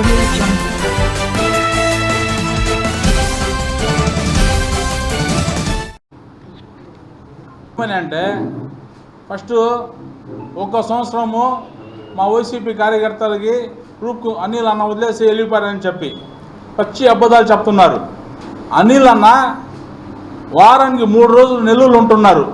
Audio Jungle. అంటే first ఒక సంవత్సరము మా వైసీపీ కార్యకర్తలకి గ్రూప్ అనిల్ అన్న వదిలేసి వెళ్ళిపోయారని చెప్పి పచ్చి అబద్ధాలు చెప్తున్నారు అనిల్ అన్న వారానికి మూడు రోజులు నెల్లూరు ఉంటున్నారు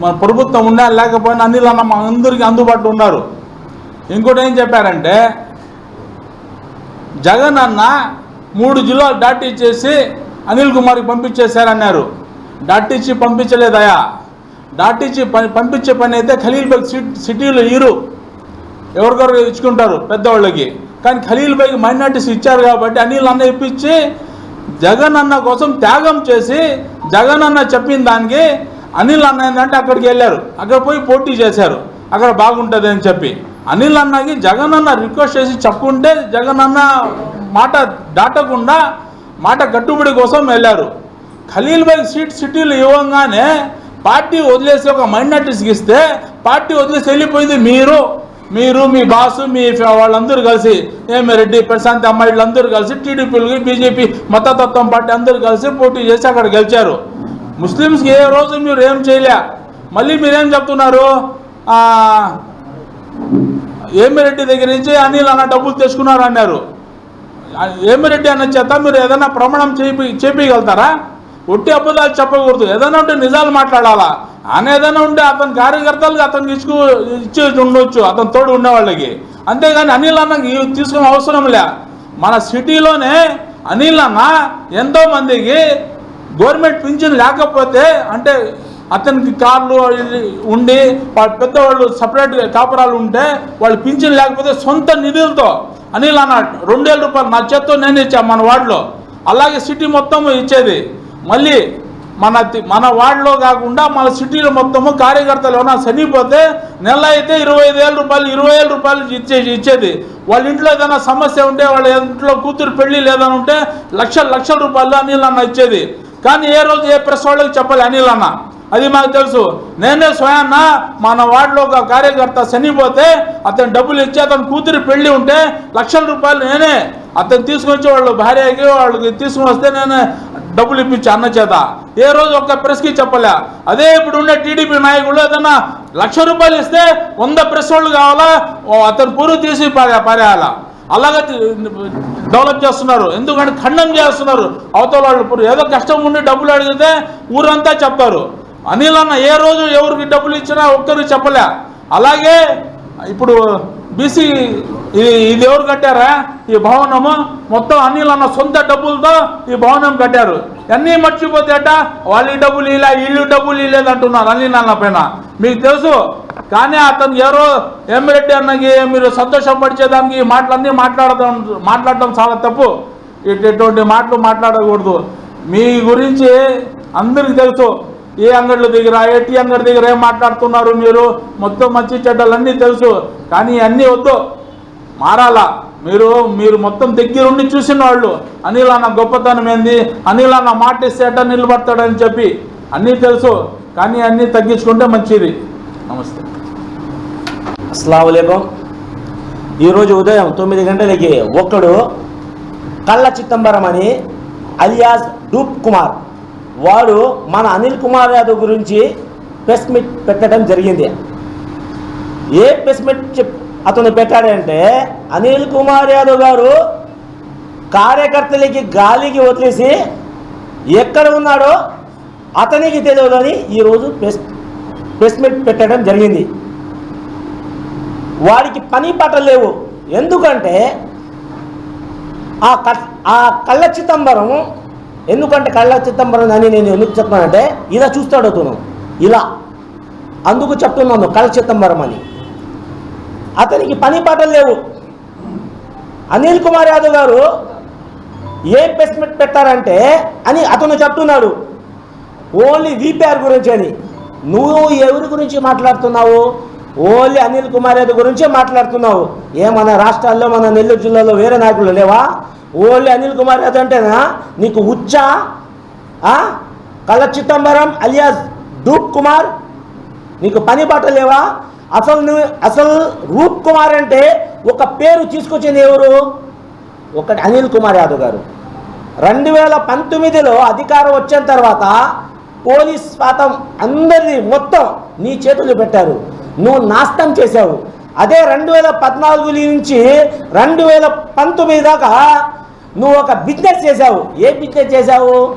మన ప్రభుత్వం ఉన్నా లేకపోయినా అనిల్ అన్న మా అందరికీ అందుబాటులో ఉన్నారు ఇంకోటి ఏం చెప్పారంటే జగన్ అన్న మూడు జిల్లాలు దాటిచ్చేసి అనిల్ కుమార్కి పంపించేశారన్నారు. దాటిచ్చి పంపించలేదయా? దాటిచ్చి పంపించే పని అయితే ఖలీల్బైగ్ సిట్ సిటీలో ఇరు. ఎవరికొరకు ఇచ్చుకుంటారు? పెద్దవాళ్ళకి. కానీ ఖలీల్బైగ్ మైనార్టీస్ ఇచ్చారు కాబట్టి అనిల్ అన్న ఇప్పించి జగన్ అన్న కోసం త్యాగం చేసి జగన్ అన్న చెప్పిన దానికి అనిల్ అన్న ఏంటంటే అక్కడికి వెళ్ళారు. అక్కడ పోయి పోటీ చేశారు. అక్కడ బాగుంటుంది అని చెప్పి. అనిల్ అన్నకి జగన్ అన్న రిక్వెస్ట్ చేసి చెప్పుకుంటే జగన్ అన్న మాట దాటకుండా మాట కట్టుబడి కోసం వెళ్ళారు. ఖలీల్ బైక్ సీట్ సిటీలు ఇవ్వగానే పార్టీ వదిలేసి ఒక మైనార్టీస్కి ఇస్తే పార్టీ వదిలేసి వెళ్ళిపోయింది మీరు. మీరు మీ బాసు మీ వాళ్ళందరూ కలిసి ఏమి రెడ్డి ప్రశాంత్ అమ్మాయిలు అందరూ కలిసి టీడీపీలకి బీజేపీ మతతత్వం పార్టీ అందరూ కలిసి పోటీ చేసి అక్కడ గెలిచారు. ముస్లిమ్స్కి ఏ రోజు మీరు ఏం చేయలే. మళ్ళీ మీరేం చెప్తున్నారు? ఏమిరెడ్డి దగ్గర నుంచి అనిల్ అన్న డబ్బులు తెచ్చుకున్నారు అన్నారు ఏమిరెడ్డి అన్న చేత మీరు ఏదైనా ప్రమాణం చేపి చేపించగలుగుతారా ఒట్టి అబద్ధాలు చెప్పకూడదు. ఏదైనా ఉంటే నిజాలు మాట్లాడాలా? ఆయన ఏదైనా ఉంటే అతని కార్యకర్తలకు అతనికి ఇచ్చుకు ఇచ్చి ఉండొచ్చు. అతని తోడు ఉండే వాళ్ళకి అంతేగాని అనిల్ అన్న తీసుకునే అవసరం లే. మన సిటీలోనే అనిల్ అన్న ఎంతోమందికి గవర్నమెంట్ పింఛన్ లేకపోతే అంటే అతనికి కార్లు ఉండి వాళ్ళ పెద్దవాళ్ళు సపరేట్ కాపురాలు ఉంటే వాళ్ళు పింఛన్ లేకపోతే సొంత నిధులతో అనిల్ అన్న రెండు వేల రూపాయలు నా చేత్తో నేను ఇచ్చా మన వార్డులో. అలాగే సిటీ మొత్తం ఇచ్చేది. మళ్ళీ మన మన వార్డులో కాకుండా మన సిటీలో మొత్తము కార్యకర్తలు ఏమైనా చనిపోతే నెల అయితే ఇరవై ఐదు వేల రూపాయలు ఇరవై వేల రూపాయలు ఇచ్చే ఇచ్చేది. వాళ్ళ ఇంట్లో ఏదైనా సమస్య ఉంటే వాళ్ళ ఇంట్లో కూతురు పెళ్ళి లేదని ఉంటే లక్షల లక్షల రూపాయలు అనిల్ అన్న ఇచ్చేది. కానీ ఏ రోజు ఏ ప్రెస్ వాళ్ళకి చెప్పాలి అనిల్ అన్న? అది మాకు తెలుసు. నేనే స్వయాన్న మన వార్డులో ఒక కార్యకర్త చనిపోతే అతను డబ్బులు ఇచ్చి అతని కూతురు పెళ్ళి ఉంటే లక్షల రూపాయలు నేనే. అతను తీసుకొచ్చి వాళ్ళు భార్యకి వాళ్ళకి తీసుకుని వస్తే నేను డబ్బులు ఇప్పించి అన్న చేత. ఏ రోజు ఒక్క ప్రెస్కి చెప్పలే. అదే ఇప్పుడు ఉండే టీడీపీ నాయకులు ఏదన్నా లక్ష రూపాయలు ఇస్తే వంద ప్రెస్ వాళ్ళు కావాలా? అతను పురుగు తీసి పారే పారేయాలా? అలాగే డెవలప్ చేస్తున్నారు. ఎందుకంటే ఖండం చేస్తున్నారు. అవతల వాళ్ళు ఏదో కష్టం ఉండి డబ్బులు అడిగితే ఊరంతా చెప్తారు. అనిల్ అన్న ఏ రోజు ఎవరికి డబ్బులు ఇచ్చినా ఒక్కరు చెప్పలే. అలాగే ఇప్పుడు బీసీ ఇది ఇది ఎవరు కట్టారా? ఈ భవనము మొత్తం అనిల్ అన్న సొంత డబ్బులతో ఈ భవనం కట్టారు. అన్నీ మర్చిపోతేట వాళ్ళ డబ్బులు ఇలా ఇల్లు డబ్బులు ఇల్లేదంటున్నారు అంటున్నారు అనిల్ అన్న పైన. మీకు తెలుసు కానీ అతను ఎవరో ఎమ్మెల్యే అన్నకి మీరు సంతోషపరిచేదానికి ఈ మాటలన్నీ మాట్లాడదాం మాట్లాడడం చాలా తప్పు. ఇటు- ఇటువంటి మాటలు మాట్లాడకూడదు. మీ గురించి అందరికీ తెలుసు. ఏ అంగడిలో దగ్గర ఏటీ అంగడి దగ్గర ఏం మాట్లాడుతున్నారు మీరు? మొత్తం మంచి చెడ్డలన్నీ తెలుసు. కానీ అన్నీ వద్దు. మారాలా. మీరు మీరు మొత్తం దగ్గరుండి చూసిన వాళ్ళు అనిల్ అన్న గొప్పతనం ఏంది? అనిల్ అన్న మాట ఇస్తే ఎట్ట నిలబడతాడని చెప్పి అన్నీ తెలుసు. కానీ అన్నీ తగ్గించుకుంటే మంచిది. నమస్తే. అస్సలం ఈరోజు ఉదయం తొమ్మిది గంటలకి ఒక్కడు కళ్ళ చిత్తంబరం అని అలియాస్ డూప్ కుమార్ వాడు మన అనిల్ కుమార్ యాదవ్ గురించి ప్రెస్ మీట్ పెట్టడం జరిగింది. ఏ ప్రెస్ మీట్ అతను పెట్టాడంటే అనిల్ కుమార్ యాదవ్ గారు కార్యకర్తలకి గాలికి వదిలేసి ఎక్కడ ఉన్నాడో అతనికి తెలియదని ఈరోజు ప్రెస్ ప్రెస్ మీట్ పెట్టడం జరిగింది. వాడికి పని పట్టలేవు లేవు. ఎందుకంటే ఆ క ఆ కళ్ళ చిదంబరం ఎందుకంటే కళ్ళ చిదంబరం అని నేను ఎందుకు చెప్తున్నానంటే ఇలా చూస్తాడు అతను. ఇలా. అందుకు చెప్తున్నాను కళ్ళ చిదంబరం అని అతనికి పని పాటలు లేవు. అనిల్ కుమార్ యాదవ్ గారు ఏ ప్లేస్మెంట్ పెట్టారంటే అని అతను చెప్తున్నాడు. ఓన్లీ విపిఆర్ గురించి అని. నువ్వు ఎవరి గురించి మాట్లాడుతున్నావు? ఓన్లీ అనిల్ కుమార్ యాదవ్ గురించే మాట్లాడుతున్నావు. ఏమన్నా మన రాష్ట్రాల్లో మన నెల్లూరు జిల్లాలో వేరే నాయకులు లేవా? ఓన్లీ అనిల్ కుమార్ యాదవ్ అంటేనా? నీకు ఉచ్చా? కళ కళ్ళ చిదంబరం అలియాస్ డూప్ కుమార్? నీకు పని బాట లేవా? అసలు నువ్వు అసలు రూప్ కుమార్ అంటే ఒక పేరు తీసుకొచ్చింది ఎవరు? ఒకటి అనిల్ కుమార్ యాదవ్ గారు. రెండు వేల పంతొమ్మిదిలో అధికారం వచ్చిన తర్వాత పోలీస్ శాతం అందరిది మొత్తం నీ చేతులు పెట్టారు. నువ్వు నాశనం చేశావు. అదే రెండు వేల పద్నాలుగు నుంచి రెండు వేల పంతొమ్మిది దాకా నువ్వు ఒక బిజినెస్ చేశావు. ఏ బిజినెస్ చేశావు?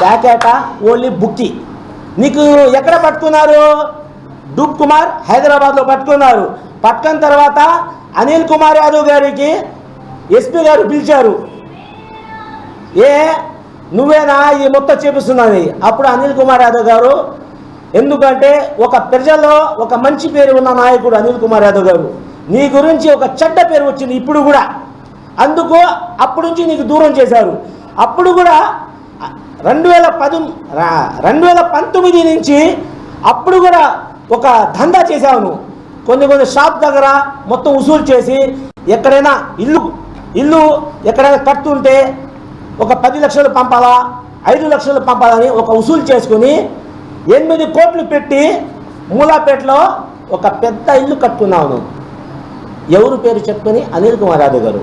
ప్యాకెట ఓన్లీ బుక్కి. నీకు ఎక్కడ పట్టుకున్నారు? డూప్ కుమార్ హైదరాబాద్లో పట్టుకున్నారు. పట్టుకున్న తర్వాత అనిల్ కుమార్ యాదవ్ గారికి ఎస్పీ గారు పిలిచారు. ఏ నువ్వేనా ఇది మొత్తం చేపిస్తున్నావు అప్పుడు అనిల్ కుమార్ యాదవ్ గారు ఎందుకంటే ఒక ప్రజల్లో ఒక మంచి పేరు ఉన్న నాయకుడు అనిల్ కుమార్ యాదవ్ గారు. నీ గురించి ఒక చెడ్డ పేరు వచ్చింది ఇప్పుడు కూడా. అందుకు అప్పటి నుంచి నీకు దూరం చేశారు. అప్పుడు కూడా రెండు వేల పది రెండు వేల పంతొమ్మిది నుంచి అప్పుడు కూడా ఒక దందా చేశావు కొన్ని కొన్ని షాప్ దగ్గర మొత్తం వసూలు చేసి ఎక్కడైనా ఇల్లు ఇల్లు ఎక్కడైనా కడుతుంటే ఒక పది లక్షలు పంపాలా ఐదు లక్షలు పంపాలని ఒక వసూలు చేసుకుని ఎనిమిది కోట్లు పెట్టి మూలాపేటలో ఒక పెద్ద ఇల్లు కట్టుకున్నావు ఎవరు పేరు చెప్పుకొని? అనిల్ కుమార్ యాదవ్ గారు.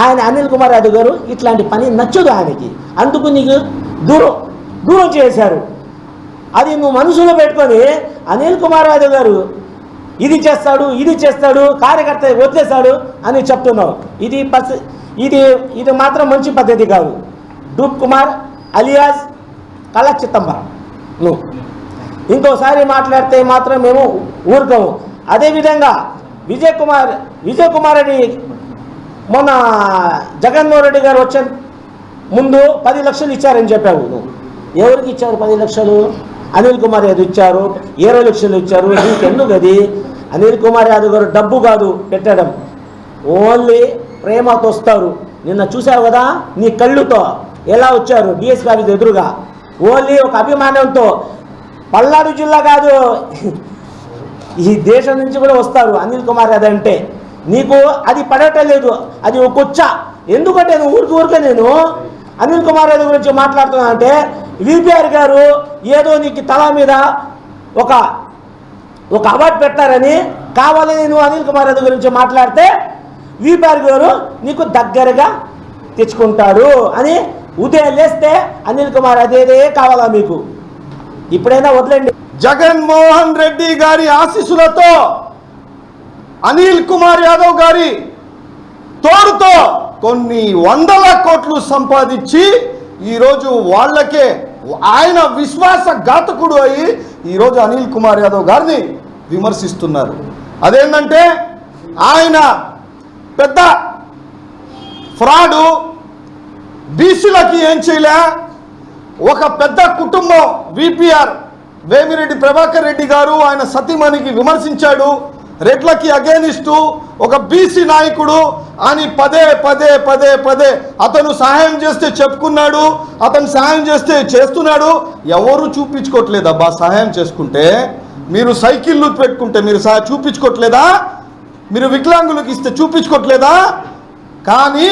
ఆయన అనిల్ కుమార్ యాదవ్ గారు ఇట్లాంటి పని నచ్చదు ఆయనకి. అందుకు నీకు దూరం దూరం చేశారు. అది నువ్వు మనసులో పెట్టుకొని అనిల్ కుమార్ యాదవ్ గారు ఇది చేస్తాడు ఇది చేస్తాడు కార్యకర్త వదిలేశాడు అని చెప్తున్నావు. ఇది పస్ ఇది ఇది మాత్రం మంచి పద్ధతి కాదు. డూప్ కుమార్ అలియాస్ కళ చిత్తంబరం నువ్వు ఇంకోసారి మాట్లాడితే మాత్రం మేము ఊరుకోము. అదేవిధంగా విజయ్ కుమార్ విజయ్ కుమార్ అని మొన్న జగన్మోహన్ రెడ్డి గారు వచ్చే ముందు పది లక్షలు ఇచ్చారని చెప్పావు. నువ్వు ఎవరికి ఇచ్చారు పది లక్షలు? అనిల్ కుమార్ యాదవ్ ఇచ్చారు ఇరవై లక్షలు ఇచ్చారు నీకెందుకు అది అనిల్ కుమార్ యాదవ్ గారు డబ్బు కాదు పెట్టడం. ఓన్లీ ప్రేమతో వస్తారు. నిన్న చూసావు కదా నీ కళ్ళుతో ఎలా వచ్చారు డిఎస్పీ ఆఫీస్ ఎదురుగా? ఓన్లీ ఒక అభిమానంతో. పల్నాడు జిల్లా కాదు ఈ దేశం నుంచి కూడా వస్తారు అనిల్ కుమార్ యాదవ్ అంటే. నీకు అది పడటం లేదు అది ఒక కొచ్చ. ఎందుకంటే నేను ఊరికి ఊరికే నేను అనిల్ కుమార్ రెడ్డి గురించి మాట్లాడుతున్నా అంటే విపిఆర్ గారు ఏదో నీకు తల మీద ఒక ఒక అవార్డు పెట్టారని కావాలని నువ్వు అనిల్ కుమార్ రెడ్డి గురించి మాట్లాడితే విపిఆర్ గారు నీకు దగ్గరగా తెచ్చుకుంటాడు అని ఉదయం లేస్తే అనిల్ కుమార్ అదేదే కావాలా మీకు? ఇప్పుడైనా వదిలేండి. జగన్మోహన్ రెడ్డి గారి ఆశీస్సులతో అనిల్ కుమార్ యాదవ్ గారి తోడుతో కొన్ని వందల కోట్లు సంపాదించి ఈరోజు వాళ్ళకే ఆయన విశ్వాస ఘాతకుడు అయి ఈరోజు అనిల్ కుమార్ యాదవ్ గారిని విమర్శిస్తున్నారు. అదేంటంటే ఆయన పెద్ద ఫ్రాడు బీసీలకి ఏం చేయలే ఒక పెద్ద కుటుంబం విపిఆర్ వేమిరెడ్డి ప్రభాకర్ రెడ్డి గారు ఆయన సతీమణికి విమర్శించాడు. రెడ్లకి అగేనిస్టు ఒక బీసీ నాయకుడు అని పదే పదే పదే పదే అతను సహాయం చేస్తే చెప్పుకున్నాడు అతను సహాయం చేస్తే చేస్తున్నాడు. ఎవరు చూపించుకోవట్లేదు అబ్బా సహాయం చేసుకుంటే? మీరు సైకిళ్ళు పెట్టుకుంటే మీరు సహా చూపించుకోవట్లేదా మీరు వికలాంగులకు ఇస్తే చూపించుకోవట్లేదా కానీ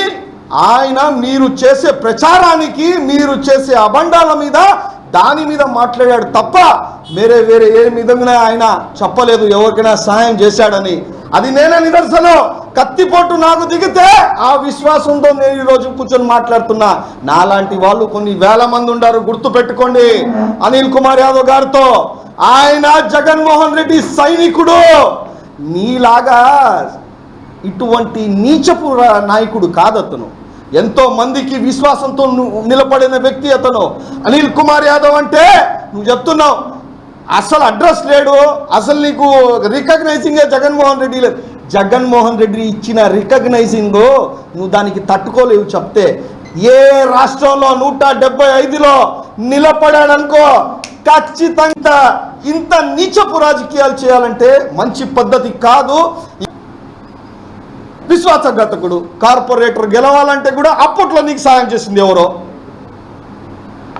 ఆయన మీరు చేసే ప్రచారానికి మీరు చేసే అబండాల మీద దాని మీద మాట్లాడాడు తప్ప వేరే వేరే ఏ విధంగా ఆయన చెప్పలేదు ఎవరికైనా సహాయం చేశాడని. అది నేనే నిదర్శనం. కత్తిపోటు నాకు దిగితే ఆ విశ్వాసంతో నేను ఈరోజు కూర్చొని మాట్లాడుతున్నా. నాలాంటి వాళ్ళు కొన్ని వేల మంది ఉండారు గుర్తు పెట్టుకోండి అనిల్ కుమార్ యాదవ్ గారితో. ఆయన జగన్మోహన్ రెడ్డి సైనికుడు. నీలాగా ఇటువంటి నీచపు నాయకుడు కాదు అతను. ఎంతో మందికి విశ్వాసంతో నిలబడిన వ్యక్తి అతను. అనిల్ కుమార్ యాదవ్ అంటే నువ్వు చెప్తున్నావు అసలు అడ్రస్ లేడు. అసలు నీకు రికగ్నైజింగ్ జగన్మోహన్ రెడ్డి లేదు. జగన్మోహన్ రెడ్డి ఇచ్చిన రికగ్నైజింగ్ నువ్వు దానికి తట్టుకోలేవు చెప్తే. ఏ రాష్ట్రంలో నూట డెబ్బై ఐదులో నిలబడాడనుకో ఖచ్చితంగా ఇంత నీచపు రాజకీయాలు చేయాలంటే మంచి పద్ధతి కాదు. విశ్వాసఘాతకుడు కార్పొరేటర్ గెలవాలంటే కూడా అప్పట్లో నీకు సాయం చేసింది ఎవరో?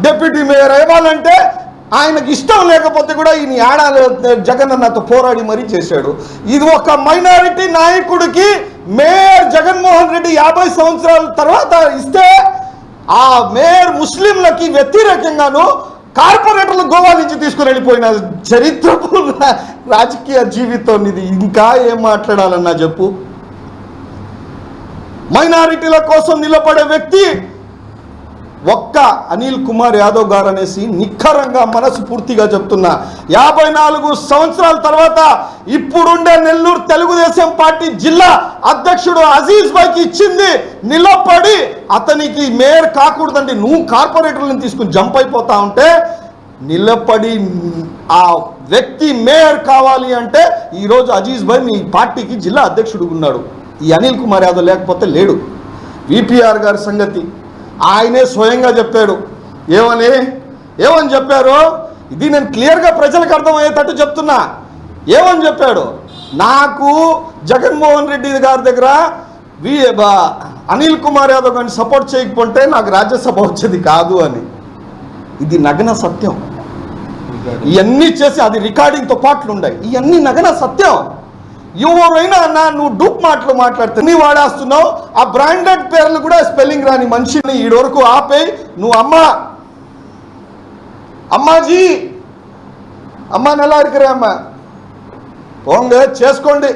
డిప్యూటీ మేయర్ ఇవ్వాలంటే ఆయనకి ఇష్టం లేకపోతే కూడా ఈయన ఏడాది జగన్ అన్నతో పోరాడి మరీ చేశాడు. ఇది ఒక మైనారిటీ నాయకుడికి మేయర్ జగన్మోహన్ రెడ్డి యాభై సంవత్సరాల తర్వాత ఇస్తే ఆ మేయర్ ముస్లింలకి వ్యతిరేకంగాను కార్పొరేటర్లు గోవా నుంచి తీసుకుని వెళ్ళిపోయిన చరిత్ర రాజకీయ జీవితం ఇది. ఇంకా ఏం మాట్లాడాలన్నా చెప్పు? మైనారిటీల కోసం నిలబడే వ్యక్తి ఒక్క అనిల్ కుమార్ యాదవ్ గారు అనేసి నిఖరంగా మనసు పూర్తిగా చెప్తున్నా. యాభై నాలుగు సంవత్సరాల తర్వాత ఇప్పుడుండే నెల్లూరు తెలుగుదేశం పార్టీ జిల్లా అధ్యక్షుడు అజీజ్ భాయ్కి ఇచ్చింది నిలబడి అతనికి మేయర్ కాకూడదండి నువ్వు కార్పొరేటర్లను తీసుకుని జంప్ అయిపోతా ఉంటే నిలబడి ఆ వ్యక్తి మేయర్ కావాలి అంటే ఈరోజు అజీజ్ భాయ్ మీ పార్టీకి జిల్లా అధ్యక్షుడు ఉన్నాడు ఈ అనిల్ కుమార్ యాదవ్ లేకపోతే లేడు. విపిఆర్ గారి సంగతి. ఆయనే స్వయంగా చెప్పాడు ఏమని? ఏమని చెప్పారు? ఇది నేను క్లియర్గా ప్రజలకు అర్థమయ్యేటట్టు చెప్తున్నా. ఏమని చెప్పాడు? నాకు జగన్మోహన్ రెడ్డి గారి దగ్గర వి అనిల్ కుమార్ యాదవ్ గారిని సపోర్ట్ చేయకపోతే నాకు రాజ్యసభ వచ్చేది కాదు అని. ఇది నగ్న సత్యం. ఇవన్నీ చేసి అది రికార్డింగ్తో పాటలు ఉన్నాయి ఇవన్నీ నగన సత్యం. ఎవరైనా అన్న నువ్వు డూప్ మాటలు మాట్లాడితే నీ వాడేస్తున్నావు. ఆ బ్రాండెడ్ పేర్లు కూడా స్పెల్లింగ్ రాని మనిషిని ఈ వరకు ఆపేయి. నువ్వు అమ్మ. అమ్మాజీ. అమ్మ నెలా అడిగిరే అమ్మ. పోంగ చేసుకోండి.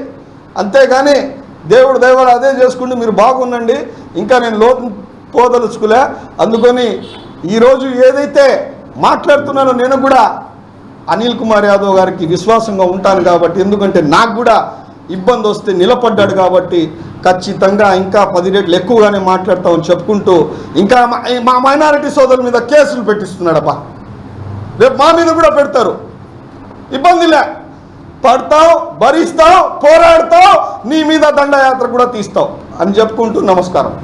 అంతేగాని దేవుడు దేవుడు అదే చేసుకుంటే మీరు బాగుండండి. ఇంకా నేను లోతు పోదలుచుకులే. అందుకని ఈరోజు ఏదైతే మాట్లాడుతున్నానో నేను కూడా అనిల్ కుమార్ యాదవ్ గారికి విశ్వాసంగా ఉంటాను కాబట్టి ఎందుకంటే నాకు కూడా ఇబ్బంది వస్తే నిలబడ్డాడు కాబట్టి ఖచ్చితంగా ఇంకా పది రేట్లు ఎక్కువగానే మాట్లాడతామని చెప్పుకుంటూ ఇంకా మా- మైనారిటీ సోదరుల మీద కేసులు పెట్టిస్తున్నాడబ్బా. రేపు మా మీద కూడా పెడతారు. ఇబ్బంది లే. పడతావు భరిస్తావు పోరాడతావు నీ మీద దండయాత్ర కూడా తీస్తావు అని చెప్పుకుంటూ నమస్కారం.